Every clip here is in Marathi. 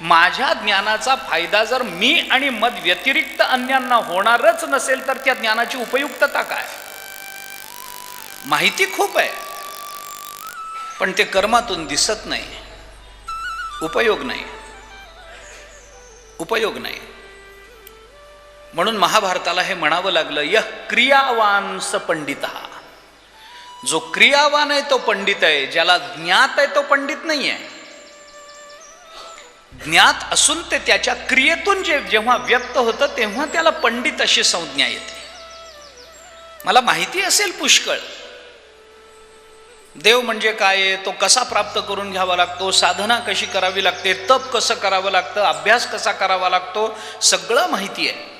माझ्या ज्ञानाचा फायदा जर मी आणि मद व्यतिरिक्त अन्यांना होणारच नसेल तर त्या ज्ञानाची उपयुक्तता काय? माहिती खूप आहे पण ते कर्मातून दिसत नाही. उपयोग नाही. उपयोग नाही. म्हणून महाभारताला हे म्हणावं लागलं यह क्रियावान स पंडित. जो क्रियावान आहे तो पंडित आहे ज्याला ज्ञात आहे तो पंडित नाही आहे ज्ञात असून ते त्याच्या क्रियेतून जे जेव्हा व्यक्त होतं तेव्हा त्याला पंडित अशी संज्ञा येते. मला माहिती असेल पुष्कळ. देव म्हणजे काय तो कसा प्राप्त करून घ्यावा लागतो? साधना कशी करावी लागते? तप कसं करावं लागतं? अभ्यास कसा करावा लागतो? सगळं माहिती आहे.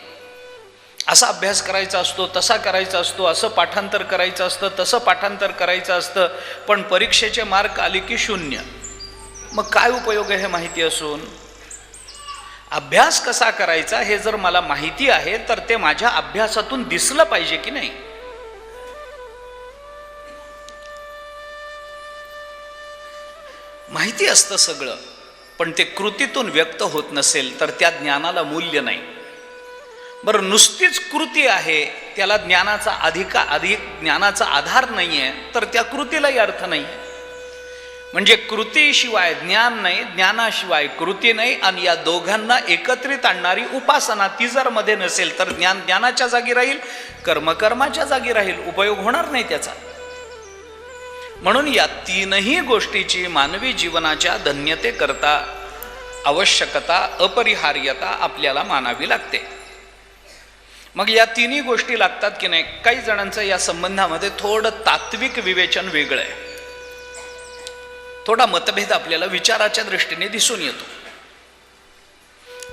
असा अभ्यास करायचा असतो तसा करायचा असतो असं पाठांतर करायचं असतं तसं पाठांतर करायचं असतं पण परीक्षेचे मार्क आले की शून्य. मग काय उपयोग आहे हे माहिती असून? अभ्यास कसा करायचा हे जर मला माहिती आहे तर ते माझ्या अभ्यासातून दिसलं पाहिजे की नाही? माहिती असतं सगळं पण ते कृतीतून व्यक्त होत नसेल तर त्या ज्ञानाला मूल्य नाही. बरं नुसतीच कृती आहे त्याला ज्ञानाचा अधिका अधिक ज्ञानाचा आधार नाही आहे तर त्या कृतीलाही अर्थ नाही आहे म्हणजे कृतीशिवाय ज्ञान नाही ज्ञानाशिवाय कृती नाही आणि या दोघांना एकत्रित आणणारी उपासना ती जर मध्ये नसेल तर ज्ञान ज्ञानाच्या जागी राहील कर्म कर्माच्या जागी राहील उपयोग होणार नाही त्याचा. म्हणून या तीनही गोष्टीची मानवी जीवनाच्या धन्यतेकरता आवश्यकता अपरिहार्यता आपल्याला मानावी लागते. मग या तिन्ही गोष्टी लागतात की नाही? काही जणांचं या संबंधामध्ये थोडं तात्विक विवेचन वेगळं आहे. थोडा मतभेद आपल्याला विचाराच्या दृष्टीने दिसून येतो.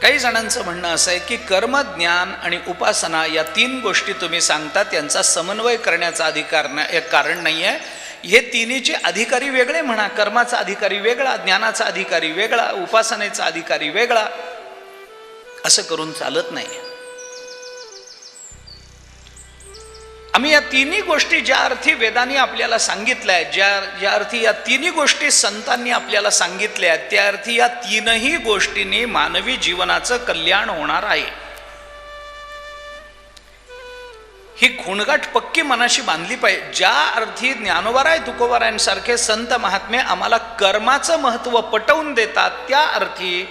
काही जणांचं म्हणणं असं आहे की कर्म ज्ञान आणि उपासना या तीन गोष्टी तुम्ही सांगता त्यांचा समन्वय करण्याचा अधिकार नाही कारण नाही आहे हे तिन्हीचे अधिकारी वेगळे म्हणा कर्माचा अधिकारी वेगळा ज्ञानाचा अधिकारी वेगळा उपासनेचा अधिकारी वेगळा असं करून चालत नाही आम्ही या तिन्ही गोष्टी ज्या अर्थी वेदांनी आपल्याला सांगितल्या आहेत ज्या ज्या अर्थी या तिन्ही गोष्टी संतांनी आपल्याला सांगितल्या आहेत त्या अर्थी या तीनही गोष्टींनी मानवी जीवनाचं कल्याण होणार आहे. ही खुणगाठ पक्की मनाशी बांधली पाहिजे. ज्या अर्थी ज्ञानोबाराय तुकोबारायांसारखे संत महात्मे आम्हाला कर्माचं महत्त्व पटवून देतात त्या अर्थी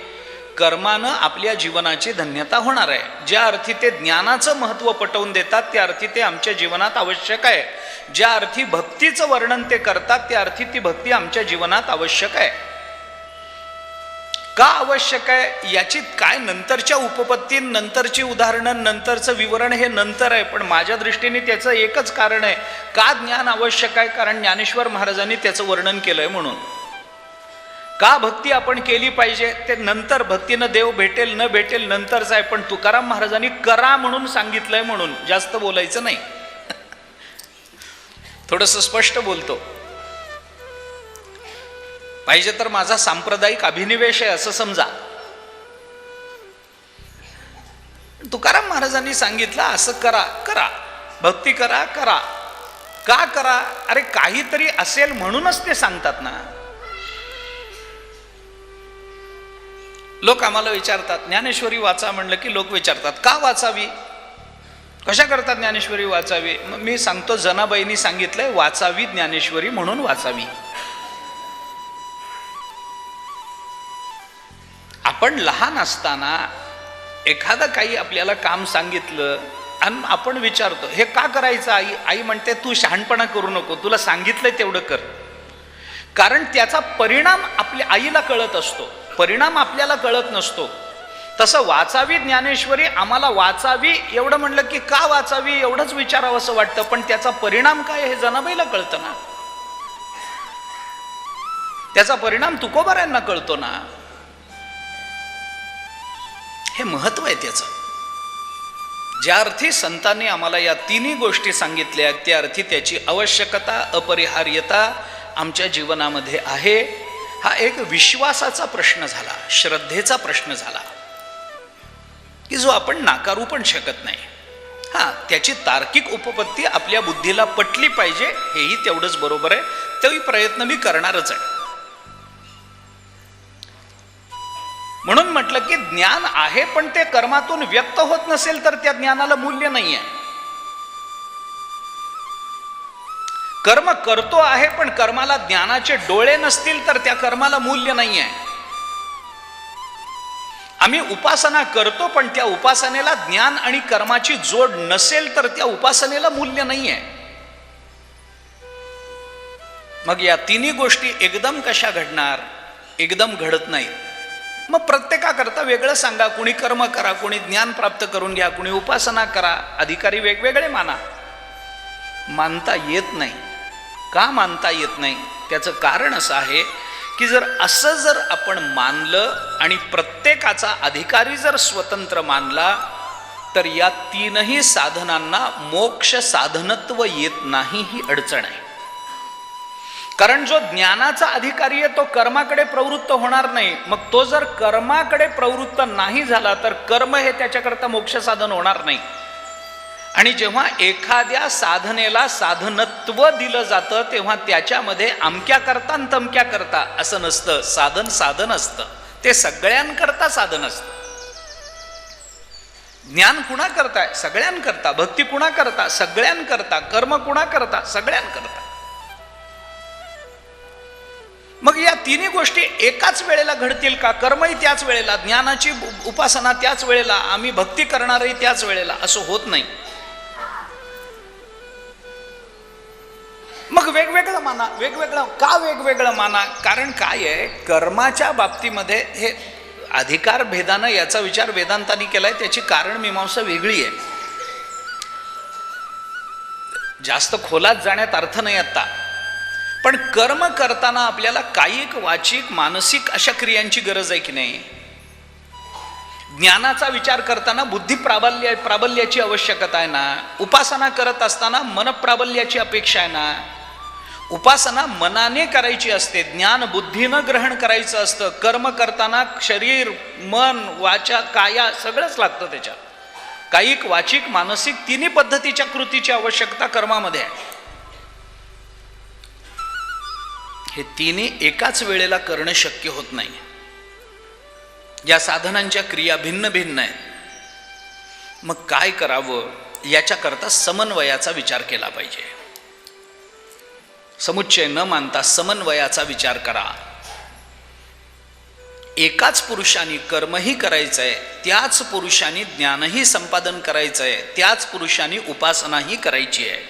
कर्मानं आपल्या जीवनाची धन्यता होणार आहे. ज्या अर्थी ते ज्ञानाचं महत्त्व पटवून देतात त्या अर्थी ते आमच्या जीवनात आवश्यक आहे. ज्या अर्थी भक्तीचं वर्णन ते करतात त्या अर्थी ती भक्ती आमच्या जीवनात आवश्यक आहे. का आवश्यक आहे? याची काय नंतरच्या उपपत्ती नंतरची उदाहरणं नंतरचं विवरण हे नंतर आहे पण माझ्या दृष्टीने त्याचं एकच कारण आहे. का ज्ञान आवश्यक आहे? कारण ज्ञानेश्वर महाराजांनी त्याचं वर्णन केलंय म्हणून. का भक्ती आपण केली पाहिजे? ते नंतर भक्तीनं देव भेटेल न भेटेल नंतरच आहे पण तुकाराम महाराजांनी करा म्हणून सांगितलंय म्हणून. जास्त बोलायचं नाही. थोडस स्पष्ट बोलतो. पाहिजे तर माझा सांप्रदायिक अभिनिवेश आहे असं समजा. तुकाराम महाराजांनी सांगितलं असं करा करा. भक्ती करा करा. का करा? अरे काहीतरी असेल म्हणूनच ते सांगतात ना. लोक आम्हाला विचारतात ज्ञानेश्वरी वाचा म्हणलं की लोक विचारतात का वाचावी? कशा करतात ज्ञानेश्वरी वाचावी? मग मी सांगतो जनाबाईंनी सांगितलंय वाचावी ज्ञानेश्वरी म्हणून वाचावी. आपण लहान असताना एखादं काही आपल्याला काम सांगितलं आणि आपण विचारतो हे का करायचं आई? आई म्हणते तू शहाणपणा करू नको तुला सांगितलंय तेवढं कर. कारण त्याचा परिणाम आपल्या आईला कळत असतो. परिणाम आपल्याला कळत नसतो. तसं वाचावी ज्ञानेश्वरी आम्हाला वाचावी एवढं म्हणलं की का वाचावी एवढंच विचारावं असं वाटतं पण त्याचा परिणाम काय हे जनाबाईला कळतं ना. त्याचा परिणाम तुकोबाऱ्यांना कळतो ना. हे महत्त्व आहे त्याचं. ज्या अर्थी संतांनी आम्हाला या तिन्ही गोष्टी सांगितल्या त्या अर्थी त्याची आवश्यकता अपरिहार्यता आमच्या जीवनामध्ये आहे. हा एक विश्वासाचा प्रश्न झाला श्रद्धेचा प्रश्न झाला की जो आपण नाकारू पण शकत नाही. हा त्याची तार्किक उपपत्ती आपल्या बुद्धीला पटली पाहिजे हेही तेवढंच बरोबर आहे. तेही प्रयत्न मी करणारच आहे. म्हणून म्हटलं की ज्ञान आहे पण ते कर्मातून व्यक्त होत नसेल तर त्या ज्ञानाला मूल्य नाही आहे कर्म करतो आहे पण कर्माला ज्ञानाचे डोळे नसतील तर त्या कर्माला मूल्य नाही आहे आम्ही उपासना करतो पण त्या उपासनेला ज्ञान आणि कर्माची जोड नसेल तर त्या उपासनेला मूल्य नाही आहे मग या तिन्ही गोष्टी एकदम कशा घडणार? एकदम घडत नाही. मग प्रत्येकाकरता वेगळं सांगा कुणी कर्म करा कुणी ज्ञान प्राप्त करून घ्या कुणी उपासना करा अधिकारी वेगवेगळे माना. मानता येत नाही. का मानता येत नाही? त्याचं कारण असं आहे की जर असं जर आपण मानलं आणि प्रत्येकाचा अधिकारी जर स्वतंत्र मानला तर या तीनही साधनांना मोक्ष साधनत्व येत नाही ही अडचण आहे. कारण जो ज्ञानाचा अधिकारी आहे तो कर्माकडे प्रवृत्त होणार नाही. मग तो जर कर्माकडे प्रवृत्त नाही झाला तर कर्म हे त्याच्याकरता मोक्ष साधन होणार नाही. आणि जेव्हा एखाद्या साधनेला साधनत्व दिलं जातं तेव्हा त्याच्यामध्ये अमक्या करता आणि तमक्या करता असं नसतं. साधन साधन असतं. ते सगळ्यांकरता साधन असतं. ज्ञान कुणा करताय सगळ्यांकरता. भक्ती कुणा करता सगळ्यांकरता. कर्म कुणा करता सगळ्यांकरता. मग या तिन्ही गोष्टी एकाच वेळेला घडतील का? कर्मही त्याच वेळेला ज्ञानाची उपासना त्याच वेळेला आम्ही भक्ती करणारही त्याच वेळेला असं होत नाही. मग वेगवेगळं माना वेगवेगळं का वेगवेगळं माना? कारण काय आहे कर्माच्या बाबतीमध्ये हे अधिकार भेदानं याचा विचार वेदांतानी केलाय त्याची कारण मीमांसा वेगळी आहे. जास्त खोलात जाण्यात अर्थ नाही आता पण कर्म करताना आपल्याला कायिक वाचिक मानसिक अशा क्रियांची गरज आहे की नाही? ज्ञानाचा विचार करताना बुद्धी प्राबल्य प्राबल्याची आवश्यकता आहे ना? उपासना करत असताना मनप्राबल्याची अपेक्षा आहे ना? उपासना मनाने करायची असते ज्ञान बुद्धीनं ग्रहण करायचं असतं कर्म करताना शरीर मन वाचा काया सगळंच लागतं त्याच्यात. कायिक वाचिक मानसिक तिन्ही पद्धतीच्या कृतीची आवश्यकता कर्मामध्ये आहे. हे तिन्ही एकाच वेळेला करणं शक्य होत नाही. या साधनांच्या क्रिया भिन्न भिन्न आहेत. मग काय करावं? याच्याकरता समन्वयाचा विचार केला पाहिजे. समुच्चय न मानता समन्वयाचा विचार करा. एकाच पुरुषाने कर्मही करायचं आहे त्याच पुरुषाने ज्ञानही संपादन करायचं आहे त्याच पुरुषाने उपासनाही करायची आहे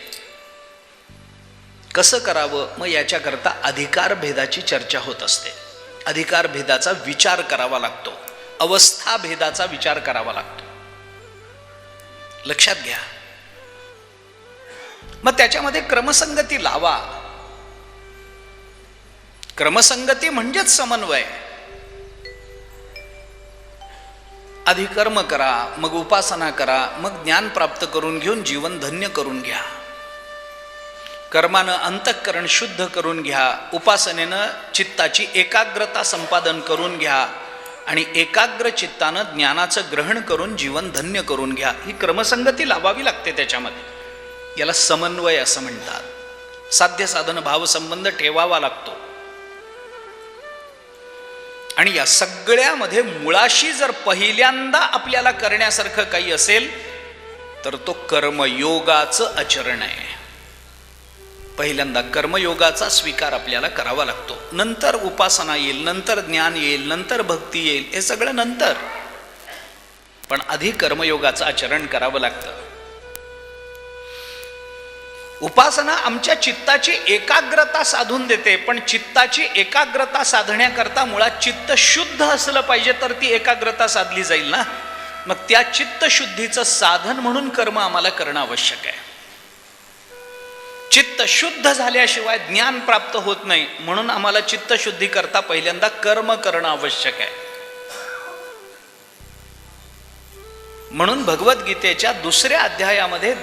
कसं करावं? मग याच्याकरता अधिकार भेदाची चर्चा होत असते. अधिकार भेदाचा विचार करावा लागतो. अवस्था भेदाचा विचार करावा लागतो. लक्षात घ्या. मग त्याच्यामध्ये क्रमसंगती लावा. क्रमसंगती म्हणजेच समन्वय. आधी कर्म करा मग उपासना करा मग ज्ञान प्राप्त करून घेऊन जीवन धन्य करून घ्या. कर्मानं अंतःकरण शुद्ध करून घ्या उपासनेनं चित्ताची एकाग्रता संपादन करून घ्या आणि एकाग्र चित्तानं ज्ञानाचं ग्रहण करून जीवन धन्य करून घ्या. ही क्रमसंगती लावावी लागते त्याच्यामध्ये. याला समन्वय असं म्हणतात. साध्य साधन भावसंबंध ठेवावा लागतो. आणि या सगळ्यामध्ये मुळाशी जर पहिल्यांदा आपल्याला करण्यासारखं काही असेल तर तो कर्मयोगाचं आचरण आहे. पहिल्यांदा कर्मयोगाचा स्वीकार आपल्याला करावा लागतो. नंतर उपासना येईल नंतर ज्ञान येईल नंतर भक्ती येईल हे सगळं नंतर. पण आधी कर्मयोगाचं आचरण करावं लागतं. उपासना आमच्या चित्ताची एकाग्रता साधून देते पण चित्ताची एकाग्रता साधण्याकरता मुळात चित्त शुद्ध असलं पाहिजे तर ती एकाग्रता साधली जाईल ना? मग त्या चित्तशुद्धीचं साधन म्हणून कर्म आम्हाला करणं आवश्यक आहे. चित्त शुद्ध झाल्याशिवाय ज्ञान प्राप्त होत नाही म्हणून आम्हाला चित्तशुद्धी करता पहिल्यांदा कर्म करणं आवश्यक आहे. म्हणून भगवद्गीतेच्या दुसऱ्या अध्यायामध्ये